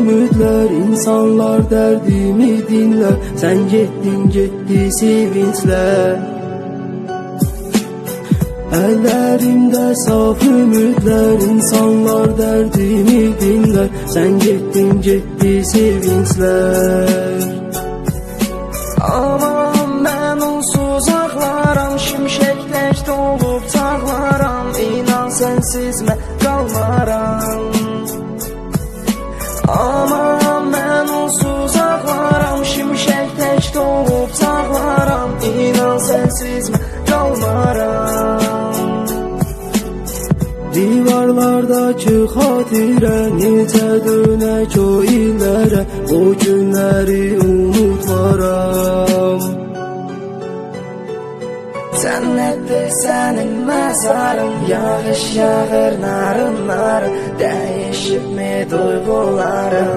Ümitler insanlar derdimi dinler. Sen gittin gitti sevinçler Ellerimde saf ümitler insanlar derdimi dinler. Sen gittin gitti sevinçler Aman ben onsuz ağlaram Şimşeklər dolub çağlaram İnan sensiz mən qalmaram Dolub çağlaram İnan sensiz mən qalmaram Divarlardakı xatirə Necə dönək o illərə O günləri unutmaram Cənnətdir sənin məzarın Yağış yağır narın narın Dəyişibmi duyğularım